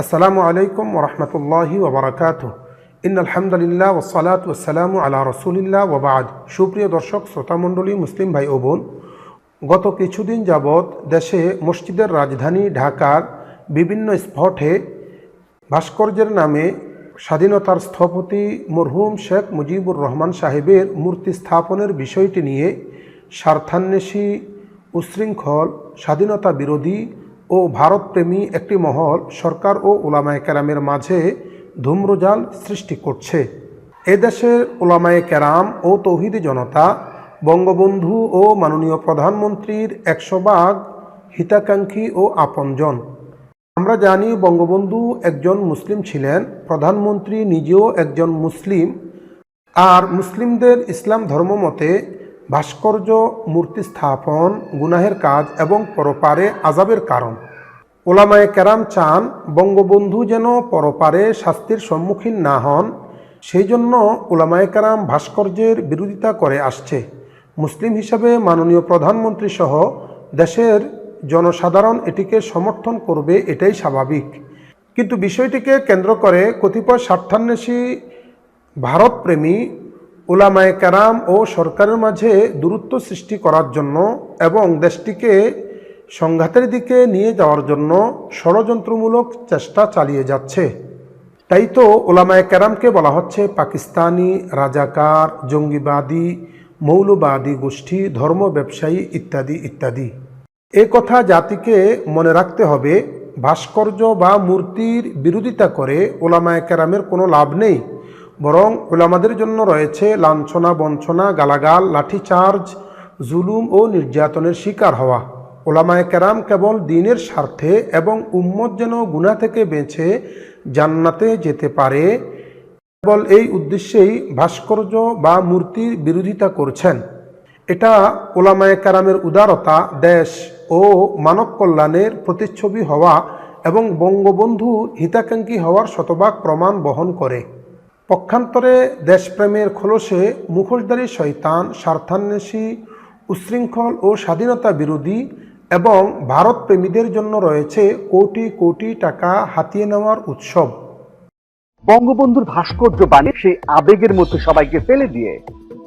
আসসালামু আলাইকুম ওরহমতুল্লাহি ওবরাকাত ইন আলহামদুলিল্লাহ ওসালাত ওসালামু আলা রসুলিল্লাহ ওবাদ সুপ্রিয় দর্শক, শ্রোতামণ্ডলী, মুসলিম ভাই ও বোন, গত কিছুদিন যাবৎ দেশে মসজিদের রাজধানী ঢাকার বিভিন্ন স্পটে ভাস্কর্যের নামে স্বাধীনতার স্থপতি মরহুম শেখ মুজিবুর রহমান সাহেবের মূর্তি স্থাপনের বিষয়টি নিয়ে স্বার্থান্বেষী, উশৃঙ্খল, স্বাধীনতা বিরোধী ও ভারতপ্রেমী একটি মহল সরকার ও ওলামায় কেরামের মাঝে ধূম্রজাল সৃষ্টি করছে। এদেশের ওলামায়ে কেরাম ও তৌহিদি জনতা, বঙ্গবন্ধু ও মাননীয় প্রধানমন্ত্রীর একশো ভাগ হিতাকাঙ্ক্ষী ও আপনজন। আমরা জানি বঙ্গবন্ধু একজন মুসলিম ছিলেন, প্রধানমন্ত্রী নিজেও একজন মুসলিম। আর মুসলিমদের ইসলাম ধর্ম মতে ভাস্কর্য, মূর্তি স্থাপন, গুনাহের কাজ এবং পরপারে আজাবের কারণ। ওলামায়ে কেরাম চান বঙ্গবন্ধু যেন পরপারে শাস্তির সম্মুখীন না হন সেই জন্য ওলামায়ে কেরাম ভাস্কর্যের বিরোধিতা করে আসছে। মুসলিম হিসাবে মাননীয় প্রধানমন্ত্রী সহ দেশের জনসাধারণ এটিকে সমর্থন করবে এটাই স্বাভাবিক। কিন্তু বিষয়টিকে কেন্দ্র করে কতিপয় স্বার্থান্বেষী ভারতপ্রেমী ওলামায়ে কেরাম ও সরকারের মাঝে দূরত্ব সৃষ্টি করার জন্য এবং দেশটিকে সংঘাতের দিকে নিয়ে যাওয়ার জন্য ষড়যন্ত্রমূলক চেষ্টা চালিয়ে যাচ্ছে। তাই তো ওলামায় ক্যারামকে বলা হচ্ছে, পাকিস্তানি রাজাকার, জঙ্গিবাদী, মৌলবাদী গোষ্ঠী, ধর্ম ব্যবসায়ী ইত্যাদি ইত্যাদি। এ কথা জাতিকে মনে রাখতে হবে, ভাস্কর্য বা মূর্তির বিরোধিতা করে ওলামায় ক্যারামের কোনো লাভ নেই। বরং ওলামাদের জন্য রয়েছে লাঞ্ছনা, বঞ্চনা, গালাগাল, লাঠিচার্জ, জুলুম ও নির্যাতনের শিকার হওয়া। ওলামায়ে কেরাম কেবল দিনের স্বার্থে এবং উম্মত যেন গুণা থেকে বেঁচে জান্নাতে যেতে পারে, কেবল এই উদ্দেশ্যেই ভাস্কর্য বা মূর্তির বিরোধিতা করছেন। এটা ওলামায় কারামের উদারতা, দেশ ও মানব কল্যাণের প্রতিচ্ছবি হওয়া এবং বঙ্গবন্ধু হিতাকাঙ্ক্ষী হওয়ার শতভাগ প্রমাণ বহন করে। পক্ষান্তরে দেশপ্রেমের খোলসে মুখোশধারী শয়তান, স্বার্থান্বেষী উশৃঙ্খল ও স্বাধীনতা বিরোধী এবং ভারত প্রেমীদের জন্য রয়েছে কোটি কোটি টাকা হাতিয়ে নেওয়ার উৎসব। বঙ্গবন্ধুর ভাস্কর্য বানিয়ে সেই আবেগের মধ্যে সবাইকে ফেলে দিয়ে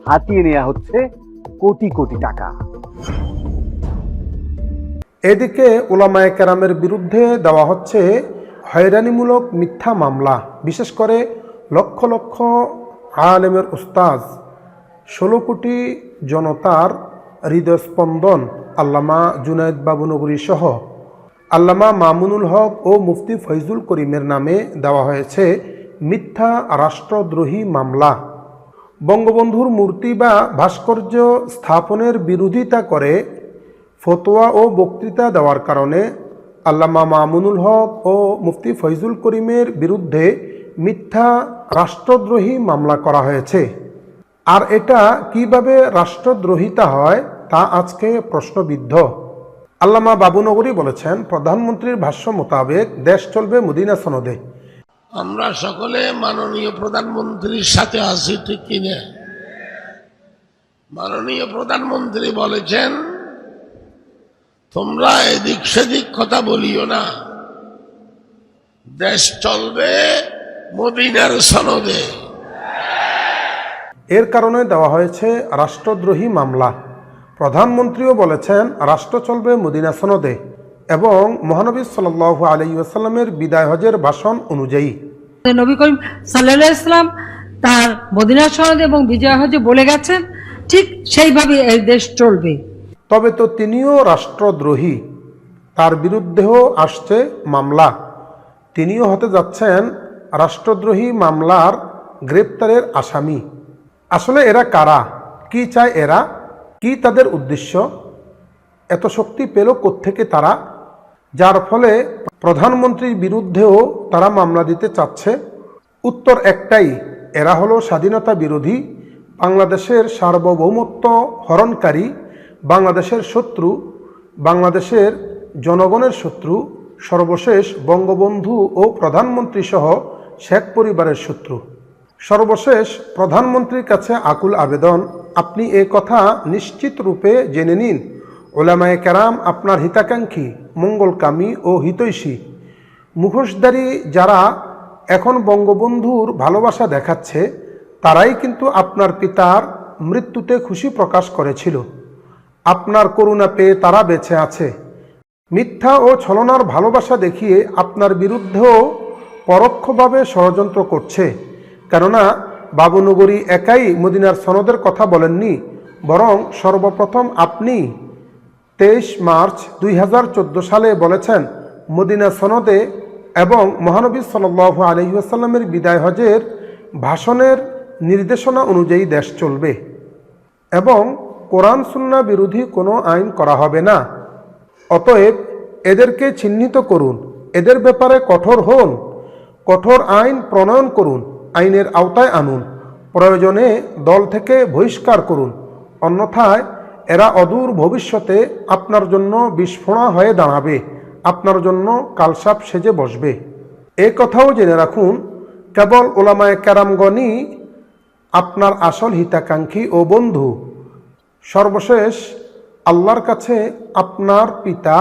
হাতিয়ে নেওয়া হচ্ছে কোটি কোটি টাকা। এদিকে ওলামায়ে কেরামের বিরুদ্ধে দেওয়া হচ্ছে হয়রানিমূলক মিথ্যা মামলা বিশেষ করে লক্ষ লক্ষ আলেমের উস্তাজ ষোলো কোটি জনতার হৃদয়স্পন্দন। আল্লামা জুনায়দ বাবুনগরী সহ আল্লামা মামুনুল হক ও মুফতি ফৈজুল করিমের নামে দেওয়া হয়েছে মিথ্যা রাষ্ট্রদ্রোহী মামলা। বঙ্গবন্ধুর মূর্তি বা ভাস্কর্য স্থাপনের বিরোধিতা করে ফতোয়া ও বক্তৃতা দেওয়ার কারণে আল্লামা মামুনুল হক ও মুফতি ফৈজুল করিমের বিরুদ্ধে মিথ্যা রাষ্ট্রদ্রোহী মামলা করা হয়েছে। আর এটা কীভাবে রাষ্ট্রদ্রোহিতা হয় তা আজকে প্রশ্নবিদ্ধ। আল্লামা বাবুনগরী বলেছেন প্রধানমন্ত্রীর ভাষ্য মোতাবেক দেশ চলবে মদিনা সনদে। আমরা সকলে মাননীয় প্রধানমন্ত্রীর সাথে আছি ঠিক কিনা মাননীয় প্রধানমন্ত্রী বলেছেন তোমরা এদিক সেদিক কথা বলিও না। দেশ চলবে মদিনার সনদে। এর কারণে দেওয়া হয়েছে রাষ্ট্রদ্রোহী মামলা। প্রধানমন্ত্রীও বলেছেন রাষ্ট্র চলবে মদিনা সনদে এবং মহানবী সাল আলী আসাল্লামের বিদায় হজের ভাষণ অনুযায়ী। নবী করিম সাল্লাহ ইসলাম তার মদিনা সনদ এবং বিজয় হজে বলে গেছেন ঠিক সেইভাবে এই দেশ চলবে। তবে তো তিনিও রাষ্ট্রদ্রোহী তার বিরুদ্ধেও আসছে মামলা। তিনিও হতে যাচ্ছেন রাষ্ট্রদ্রোহী মামলার গ্রেপ্তারের আসামি। আসলে এরা কারা? কি চায় এরা? কি তাদের উদ্দেশ্য? এত শক্তি পেল কোত্থেকে তারা? যার ফলে প্রধানমন্ত্রীর বিরুদ্ধেও তারা মামলা দিতে চাচ্ছে। উত্তর একটাই, এরা হলো স্বাধীনতা বিরোধী, বাংলাদেশের সার্বভৌমত্ব হরণকারী, বাংলাদেশের শত্রু, বাংলাদেশের জনগণের শত্রু, সর্বশেষ বঙ্গবন্ধু ও প্রধানমন্ত্রী সহ শেখ পরিবারের শত্রু। সর্বশেষ প্রধানমন্ত্রীর কাছে আকুল আবেদন। আপনি এ কথা নিশ্চিত রূপে জেনে নিন। ওলামায়ে কেরাম আপনার হিতাকাঙ্ক্ষী, মঙ্গলকামী ও হিতৈষী। মুখোশধারী যারা এখন বঙ্গবন্ধুর ভালোবাসা দেখাচ্ছে, তারাই কিন্তু আপনার পিতার মৃত্যুতে খুশি প্রকাশ করেছিল। আপনার করুণা পেয়ে তারা বেঁচে আছে। মিথ্যা ও ছলনার ভালোবাসা দেখিয়ে আপনার বিরুদ্ধেও পরোক্ষভাবে ষড়যন্ত্র করছে। কেননা বাবুনগরী একাই মদিনার সনদের কথা বলেননি, বরং সর্বপ্রথম আপনি তেইশ মার্চ দুই হাজার চোদ্দ সালে বলেছেন, মদিনা সনদে এবং মহানবী সাল আলহিহাসাল্লামের বিদায় হজের ভাষণের নির্দেশনা অনুযায়ী দেশ চলবে এবং কোরআন সুন্না বিরোধী কোনো আইন করা হবে না। অতএব এদেরকে চিহ্নিত করুন, এদের ব্যাপারে কঠোর হন, কঠোর আইন প্রণয়ন করুন আইনের আওতায় আনুন। প্রয়োজনে দল থেকে বহিষ্কার করুন। অন্যথায় এরা অদূর ভবিষ্যতে আপনার জন্য বিস্ফোরণা হয়ে দাঁড়াবে। আপনার জন্য কালসাপ সেজে বসবে। এ কথাও জেনে রাখুন, কেবল ওলামায় ক্যারামগণই আপনার আসল হিতাকাঙ্ক্ষী ও বন্ধু। সর্বশেষ, আল্লাহর কাছে আপনার পিতা,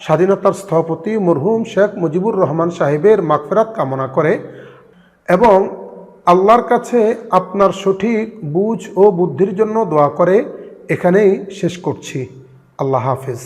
স্বাধীনতার স্থপতি মরহুম শেখ মুজিবুর রহমান সাহেবের মাগফেরাত কামনা করে এবং আল্লাহর কাছে আপনার সঠিক বুঝ ও বুদ্ধির জন্য দোয়া করে, এখানেই শেষ করছি। আল্লাহ হাফেজ।